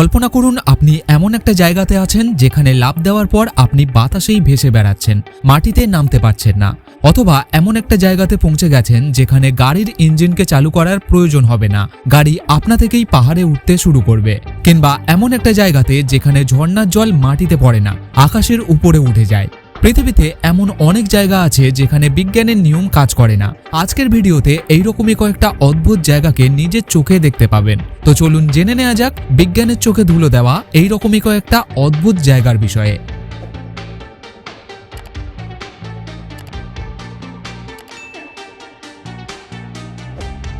কল্পনা করুন, আপনি এমন একটা জায়গাতে আছেন যেখানে লাভ দেওয়ার পর আপনি বাতাসেই ভেসে বেড়াচ্ছেন, মাটিতে নামতে পারছেন না, অথবা এমন একটা জায়গাতে পৌঁছে গেছেন যেখানে গাড়ির ইঞ্জিনকে চালু করার প্রয়োজন হবে না, গাড়ি আপনা থেকেই পাহাড়ে উঠতে শুরু করবে, কিংবা এমন একটা জায়গাতে যেখানে ঝর্ণার জল মাটিতে পড়ে না, আকাশের উপরে উঠে যায়। পৃথিবীতে এমন অনেক জায়গা আছে যেখানে বিজ্ঞানের নিয়ম কাজ করে না। আজকের ভিডিওতে এইরকমই কয়েকটা অদ্ভুত জায়গাকে নিজের চোখে দেখতে পাবেন। তো চলুন জেনে নেওয়া যাক, বিজ্ঞানের চোখে ধুলো দেওয়া এইরকমই কয়েকটা অদ্ভুত জায়গার বিষয়ে।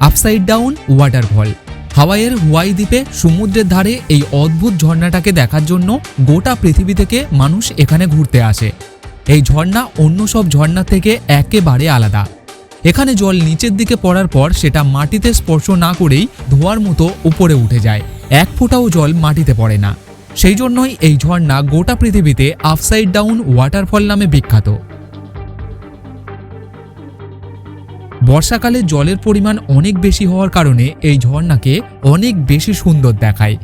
আপসাইড ডাউন, ওয়াটার ওয়াটারফল হাওয়াইয়ের হুয়াই দ্বীপে সমুদ্রের ধারে এই অদ্ভুত ঝর্ণাটাকে দেখার জন্য গোটা পৃথিবী থেকে মানুষ এখানে ঘুরতে আসে। এই ঝর্ণা অন্য সব ঝর্ণা থেকে একেবারে আলাদা। এখানে জল নিচের দিকে পড়ার পর সেটা মাটিতে স্পর্শ না করেই ধোয়ার মতো উপরে উঠে যায়। এক ফোঁটাও জল মাটিতে পড়ে না। সেই জন্যই এই ঝর্ণা গোটা পৃথিবীতে আপসাইড ডাউন ওয়াটারফল নামে বিখ্যাত। বর্ষাকালে জলের পরিমাণ অনেক বেশি হওয়ার কারণে এই ঝর্ণাকে অনেক বেশি সুন্দর দেখায়।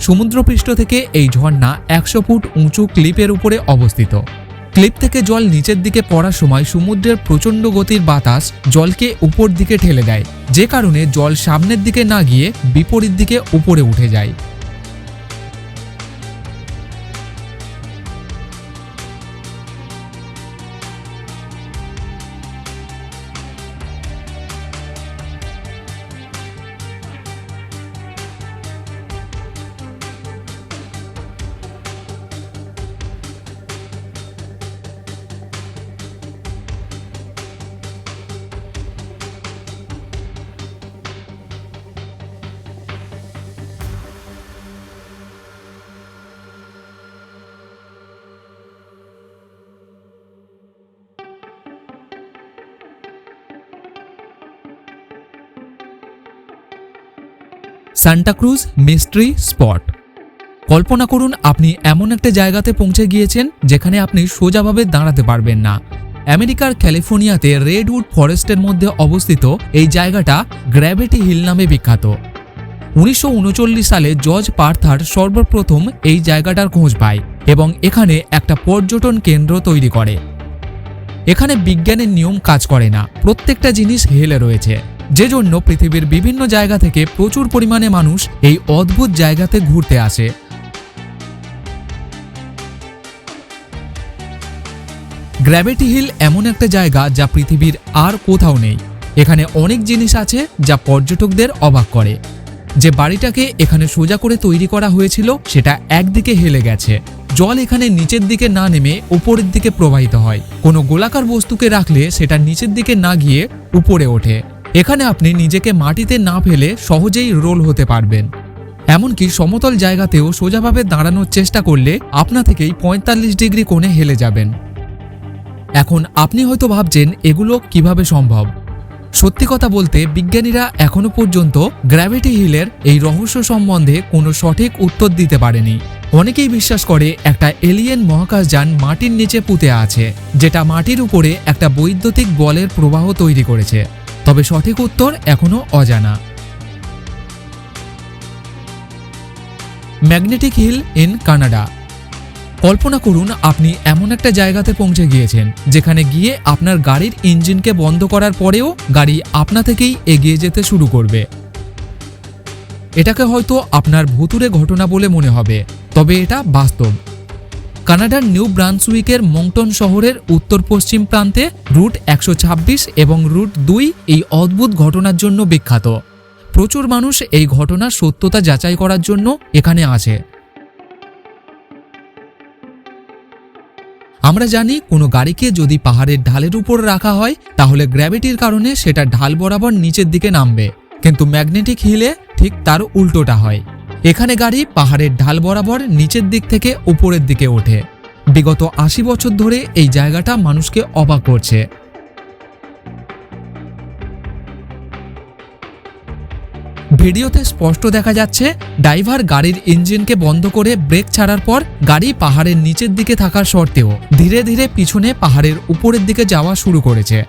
সমুদ্রপৃষ্ঠ থেকে এই ঝর্ণা একশো ফুট উঁচু ক্লিপের উপরে অবস্থিত। ক্লিপ থেকে জল নিচের দিকে পড়ার সময় সমুদ্রের প্রচণ্ড গতির বাতাস জলকে উপর দিকে ঠেলে দেয়, যে কারণে জল সামনের দিকে না গিয়ে বিপরীত দিকে উপরে উঠে যায়। সান্টাক্রুজ মিস্ট্রি স্পট কল্পনা করুন, আপনি এমন একটা জায়গাতে পৌঁছে গিয়েছেন যেখানে আপনি সোজাভাবে দাঁড়াতে পারবেন না। আমেরিকার ক্যালিফোর্নিয়াতে রেডউড ফরেস্টের মধ্যে অবস্থিত এই জায়গাটা গ্র্যাভিটি হিল নামে বিখ্যাত। উনিশশো উনচল্লিশ সালে জর্জ পার্থার সর্বপ্রথম এই জায়গাটার খোঁজ পায় এবং এখানে একটা পর্যটন কেন্দ্র তৈরি করে। এখানে বিজ্ঞানের নিয়ম কাজ করে না, প্রত্যেকটা জিনিস হেলে রয়েছে। যে জন্য পৃথিবীর বিভিন্ন জায়গা থেকে প্রচুর পরিমাণে মানুষ এই অদ্ভুত জায়গাতে ঘুরতে আসে। গ্র্যাভিটি হিল এমন একটা জায়গা যা পৃথিবীর আর কোথাও নেই। এখানে অনেক জিনিস আছে যা পর্যটকদের অবাক করে। যে বাড়িটাকে এখানে সোজা করে তৈরি করা হয়েছিল, সেটা একদিকে হেলে গেছে। জল এখানে নিচের দিকে না নেমে উপরের দিকে প্রবাহিত হয়। কোনো গোলাকার বস্তুকে রাখলে সেটা নিচের দিকে না গিয়ে উপরে ওঠে। এখানে আপনি নিজেকে মাটিতে না ফেলে সহজেই রোল হতে পারবেন। এমনকি সমতল জায়গাতেও সোজাভাবে দাঁড়ানোর চেষ্টা করলে আপনা থেকেই পঁয়তাল্লিশ ডিগ্রি কোণে হেলে যাবেন। এখন আপনি হয়তো ভাবছেন, এগুলো কীভাবে সম্ভব? সত্যি কথা বলতে, বিজ্ঞানীরা এখনও পর্যন্ত গ্র্যাভিটি হিলের এই রহস্য সম্বন্ধে কোনো সঠিক উত্তর দিতে পারেনি। অনেকেই বিশ্বাস করে, একটা এলিয়েন মহাকাশযান মাটির নিচে পুঁতে আছে, যেটা মাটির উপরে একটা বৈদ্যুতিক বলের প্রবাহ তৈরি করেছে। তবে সঠিক উত্তর এখনও অজানা। Magnetic hill in Canada. কল্পনা করুন আপনি এমন একটা জায়গাতে পৌঁছে গিয়েছেন, যেখানে গিয়ে আপনার গাড়ির ইঞ্জিনকে বন্ধ করার পরেও গাড়ি আপনা থেকেই এগিয়ে যেতে শুরু করবে। এটাকে হয়তো আপনার ভুতুরে ঘটনা বলে মনে হবে, তবে এটা বাস্তব। কানাডার নিউ ব্রান্সউইকের মংটন শহরের উত্তর পশ্চিম প্রান্তে রুট একশো ছাব্বিশ এবং রুট দুই এই অদ্ভুত ঘটনার জন্য বিখ্যাত। প্রচুর মানুষ এই ঘটনার সত্যতা যাচাই করার জন্য এখানে আসে। আমরা জানি কোনো গাড়িকে যদি পাহাড়ের ঢালের উপর রাখা হয়, তাহলে গ্র্যাভিটির কারণে সেটা ঢাল বরাবর নিচের দিকে নামবে। কিন্তু ম্যাগনেটিক হিলে ঠিক তার উল্টোটা হয়। এখানে গাড়ি পাহাড়ের ঢাল বরাবর নিচের দিক থেকে উপরের দিকে ওঠে। বিগত আশি বছর ধরে এই জায়গাটা মানুষকে অবাক করছে। ভিডিওতে স্পষ্ট দেখা যাচ্ছে, ড্রাইভার গাড়ির ইঞ্জিনকে বন্ধ করে ব্রেক ছাড়ার পর গাড়ি পাহাড়ের নিচের দিকে থাকার সত্ত্বেও ধীরে ধীরে পিছনে পাহাড়ের উপরের দিকে যাওয়া শুরু করেছে।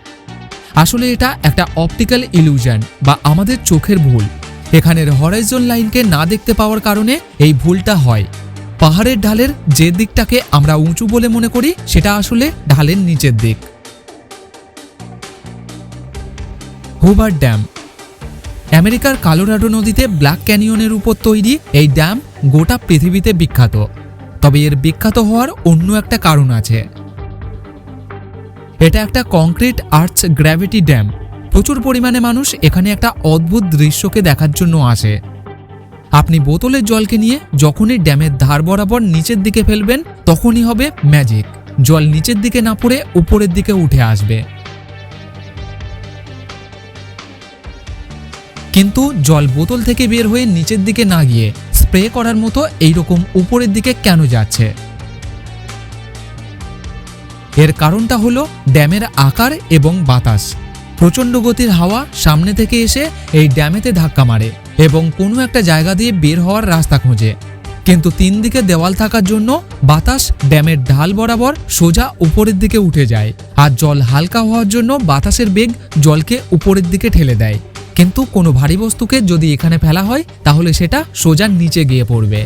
আসলে এটা একটা অপটিক্যাল ইলিউশন বা আমাদের চোখের ভুল। এখানের হরাইজন লাইনকে না দেখতে পাওয়ার কারণে এই ভুলটা হয়। পাহাড়ের ঢালের যে দিকটাকে আমরা উঁচু বলে মনে করি, সেটা আসলে ঢালের নিচের দিক। Hoover Dam. আমেরিকার কালোরাডো নদীতে ব্ল্যাক ক্যানিয়নের উপর তৈরি এই ড্যাম গোটা পৃথিবীতে বিখ্যাত। তবে এর বিখ্যাত হওয়ার অন্য একটা কারণ আছে। এটা একটা কংক্রিট আর্চ গ্র্যাভিটি ড্যাম। প্রচুর পরিমাণে মানুষ এখানে একটা অদ্ভুত দৃশ্যকে দেখার জন্য আসে। আপনি বোতলের জলকে নিয়ে যখনই ড্যামের ধার বরাবর নিচের দিকে ফেলবেন, তখনই হবে ম্যাজিক। জল নিচের দিকে না পড়ে উপরের দিকে উঠে আসবে। কিন্তু জল বোতল থেকে বের হয়ে নিচের দিকে না গিয়ে স্প্রে করার মতো এইরকম উপরের দিকে কেন যাচ্ছে? এর কারণটা হলো ড্যামের আকার এবং বাতাস। প্রচণ্ড গতির হাওয়া সামনে থেকে এসে এই ড্যামেতে ধাক্কা মারে এবং কোনো একটা জায়গা দিয়ে বের হওয়ার রাস্তা খোঁজে। কিন্তু তিন দিকে দেওয়াল থাকার জন্য বাতাস ড্যামের ঢাল বরাবর সোজা উপরের দিকে উঠে যায় আর জল হালকা হওয়ার জন্য বাতাসের বেগ জলকে উপরের দিকে ঠেলে দেয়। কিন্তু কোনো ভারী বস্তুকে যদি এখানে ফেলা হয়, তাহলে সেটা সোজা নিচে গিয়ে পড়বে।